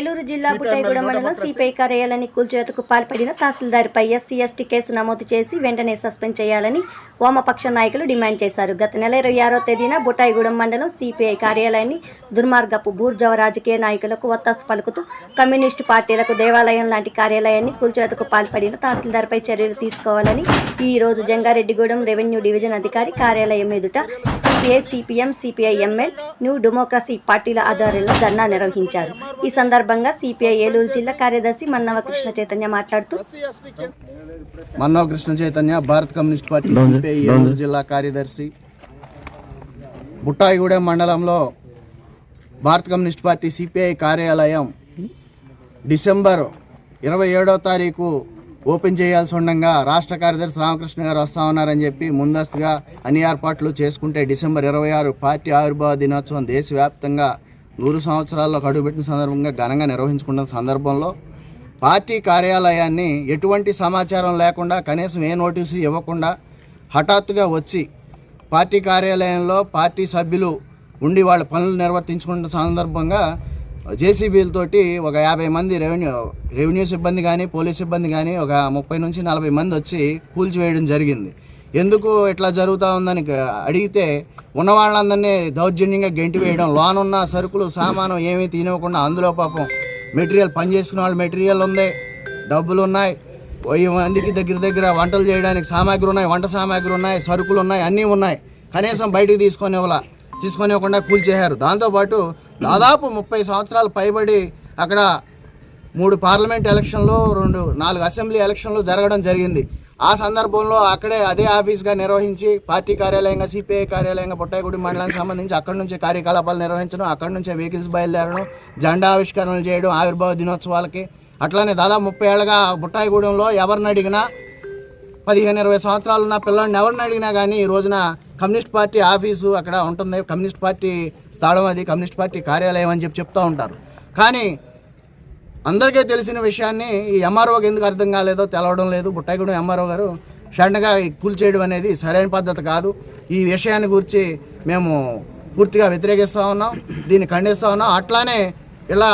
ఏలూరు జిల్లా బుటాయిగూడ మండలం సిపిఐ కార్యాలయాన్ని కూల్చివేతకు పాల్పడిన తహసీల్దార్పై ఎస్సీ ఎస్టీ కేసు నమోదు చేసి వెంటనే సస్పెండ్ చేయాలని వామపక్ష నాయకులు డిమాండ్ చేశారు. గత నెల ఇరవై ఆరో తేదీన బుటాయిగూడెం మండలం సిపిఐ కార్యాలయాన్ని దుర్మార్గపు బూర్జవ రాజకీయ నాయకులకు ఒత్తాసు పలుకుతూ కమ్యూనిస్టు పార్టీలకు దేవాలయం లాంటి కార్యాలయాన్ని కూల్చివేతకు పాల్పడిన తహసీల్దార్పై చర్యలు తీసుకోవాలని ఈ రోజు జంగారెడ్డిగూడెం రెవెన్యూ డివిజన్ అధికారి కార్యాలయం ఎదుట C P I C P M C P I M L new democracy పార్టీల ఆధ్వర్యంలో ధర్నా నిర్వహించారు. ఈ సందర్భంగా సిపిఐ ఏలూరు జిల్లా కార్యదర్శి మన్నవ కృష్ణ చైతన్య మాట్లాడుతూ మన్నవ కృష్ణ చైతన్య భారత కమ్యూనిస్ట్ పార్టీ సిపిఐ ఏలూరు జిల్లా కార్యదర్శి. బుట్టాయిగూడెం మండలంలో భారత communist party C P I కార్యాలయం డిసెంబర్ ఇరవై ఏడో తారీఖు ఓపెన్ చేయాల్సి ఉండగా రాష్ట్ర కార్యదర్శి రామకృష్ణ గారు వస్తా ఉన్నారని చెప్పి ముందస్తుగా అన్ని ఏర్పాట్లు చేసుకుంటే డిసెంబర్ ఇరవై ఆరు పార్టీ ఆవిర్భావ దినోత్సవం దేశవ్యాప్తంగా నూరు సంవత్సరాల్లో అడుగుపెట్టిన సందర్భంగా ఘనంగా నిర్వహించుకున్న సందర్భంలో పార్టీ కార్యాలయాన్ని ఎటువంటి సమాచారం లేకుండా కనీసం ఏ నోటీసు ఇవ్వకుండా హఠాత్తుగా వచ్చి పార్టీ కార్యాలయంలో పార్టీ సభ్యులు ఉండి వాళ్ళ పనులు నిర్వర్తించుకున్న సందర్భంగా జేసీబీలతోటి ఒక యాభై మంది రెవెన్యూ రెవెన్యూ సిబ్బంది కానీ పోలీస్ సిబ్బంది కానీ ఒక ముప్పై నుంచి నలభై మంది వచ్చి కూల్చివేయడం జరిగింది. ఎందుకు ఇట్లా జరుగుతూ ఉందని అడిగితే ఉన్న వాళ్ళందరినీ దౌర్జన్యంగా గెంటి వేయడం లోనున్న సరుకులు సామాను ఏమీ తినకుండా అందులో పాపం మెటీరియల్ పని చేసుకునే వాళ్ళు మెటీరియల్ ఉంది డబ్బులు ఉన్నాయి వెయ్యి మందికి దగ్గర దగ్గర వంటలు చేయడానికి సామాగ్రి ఉన్నాయి వంట సామాగ్రి ఉన్నాయి సరుకులు ఉన్నాయి అన్నీ ఉన్నాయి. కనీసం బయటికి తీసుకొని ఇవ్వాల తీసుకొని ఇవ్వకుండా కూల్చేశారు. దాంతోపాటు దాదాపు ముప్పై సంవత్సరాలు పైబడి అక్కడ మూడు పార్లమెంట్ ఎలక్షన్లు రెండు నాలుగు అసెంబ్లీ ఎలక్షన్లు జరగడం జరిగింది. ఆ సందర్భంలో అక్కడే అదే ఆఫీస్గా నిర్వహించి పార్టీ కార్యాలయంగా సిపిఐ కార్యాలయంగా పుట్టాయిగూడి మండలానికి సంబంధించి అక్కడి నుంచే కార్యకలాపాలు నిర్వహించడం అక్కడి నుంచే వెహికల్స్ బయలుదేరడం జెండా ఆవిష్కరణలు చేయడం ఆవిర్భావ దినోత్సవాలకి. అట్లానే దాదాపు ముప్పై ఏళ్ళగా బుట్టాయిగూడెంలో ఎవరిని అడిగినా పదిహేను ఇరవై సంవత్సరాలు ఉన్న పిల్లల్ని ఎవరిని అడిగినా కానీ ఈ రోజున కమ్యూనిస్ట్ పార్టీ ఆఫీసు అక్కడ ఉంటుంది. కమ్యూనిస్ట్ పార్టీ స్థానం అది కమ్యూనిస్ట్ పార్టీ కార్యాలయం అని చెప్పి చెప్తూ ఉంటారు. కానీ అందరికీ తెలిసిన విషయాన్ని ఈ ఎంఆర్ఓకి ఎందుకు అర్థం కాలేదో తెలవడం లేదు. బుట్టాయిగూడెం ఎంఆర్ఓ గారు షండగా కూల్చేయడం అనేది సరైన పద్ధతి కాదు. ఈ విషయాన్ని గురించి మేము పూర్తిగా వ్యతిరేకిస్తూ ఉన్నాం. దీన్ని ఖండిస్తూ ఉన్నాం. అట్లానే ఇలా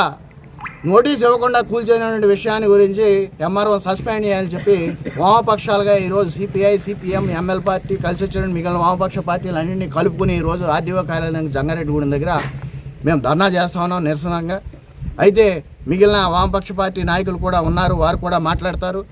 నోటీస్ ఇవ్వకుండా కూల్చేయనటువంటి విషయాన్ని గురించి ఎంఆర్ఓ సస్పెండ్ చేయాలని చెప్పి వామపక్షాలుగా ఈరోజు సిపిఐ సిపిఎం ఎంఎల్ పార్టీ కలిసి వచ్చిన మిగిలిన వామపక్ష పార్టీలు అన్నింటినీ కలుపుకుని ఈరోజు ఆర్డీఓ కార్యాలయం జంగారెడ్డిగూడెం దగ్గర మేము ధర్నా చేస్తా ఉన్నాం నిరసనంగా. అయితే మిగిలిన వామపక్ష పార్టీ నాయకులు కూడా ఉన్నారు వారు కూడా మాట్లాడతారు.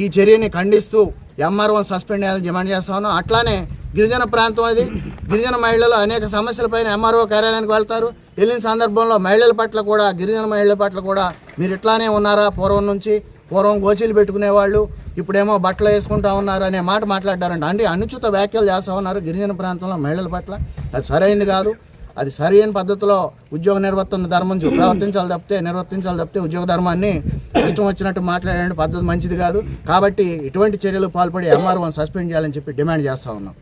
ఈ చర్యని ఖండిస్తూ ఎంఆర్ఓ సస్పెండ్ చేయాలని డిమాండ్ చేస్తా ఉన్నాం. అట్లానే గిరిజన ప్రాంతం అది. గిరిజన మహిళలు అనేక సమస్యలపైన ఎంఆర్ఓ కార్యాలయానికి వెళ్తారు. వెళ్ళిన సందర్భంలో మహిళల పట్ల కూడా గిరిజన మహిళల పట్ల కూడా మీరు ఇట్లానే ఉన్నారా? పూర్వం నుంచి పూర్వం గోచీలు పెట్టుకునేవాళ్ళు ఇప్పుడేమో బట్టలు వేసుకుంటా ఉన్నారు అనే మాట మాట్లాడారంట. అంటే అనుచిత వ్యాఖ్యలు చేస్తూ ఉన్నారు గిరిజన ప్రాంతంలో మహిళల పట్ల. అది సరైనది కాదు. అది సరైన పద్ధతిలో ఉద్యోగ నిర్వర్తన ధర్మం చూ- ప్రవర్తించాలి తప్పితే నిర్వర్తించాలి తప్పితే ఉద్యోగ ధర్మాన్ని ఇష్టం వచ్చినట్టు మాట్లాడే పద్ధతి మంచిది కాదు. కాబట్టి ఇటువంటి చర్యలు పాల్పడి ఎంఆర్ఓ సస్పెండ్ చేయాలని చెప్పి డిమాండ్ చేస్తూ ఉన్నాం.